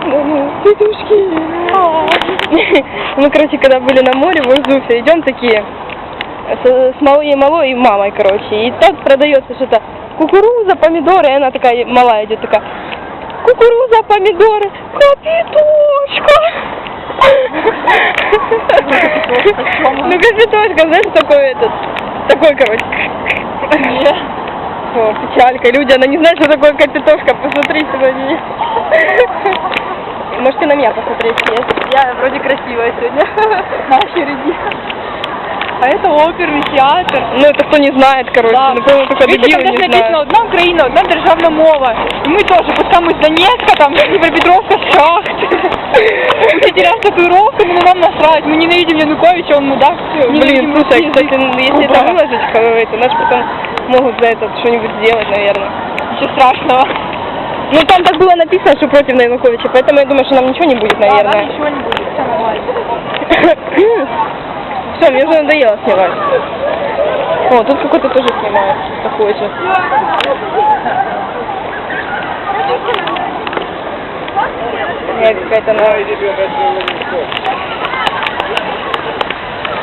Петушки. Мы, короче, когда были на море, в Урзуфе, идем такие, с, с моей малой и мамой, короче, и тут продается что-то кукуруза, помидоры, и она такая малая идет такая, кукуруза, помидоры, капитошка. Ну, капитошка, знаешь, такой этот, такой, короче. О, печалька, люди, она не знает, что такое капитошка, посмотрите на нее Можете на меня посмотреть, я, я вроде красивая сегодня. На очереди. А это оперный театр. Ну, это кто не знает, короче, Да. напевно, только Видите, дебилы там не десь написано знают. одна Україна, одна державна мова. І ми теж, пусть там із Донецька, там Дніпропетровська, з шахт. Учителя с татуировками, но нам насрать. Мы ненавидим Януковича, он мудак. все. Блин, слушай, кстати, ну, если это выложить, ко- это, нас потом могут за это что-нибудь сделать, наверное. Ничего страшного. Ну, там так было написано, что против Януковича, поэтому я думаю, что нам ничего не будет, наверное. ничего не будет, все нормально. Все, мне уже надоело снимать. О, тут какой-то тоже снимает, такой же. Я какая-то новая.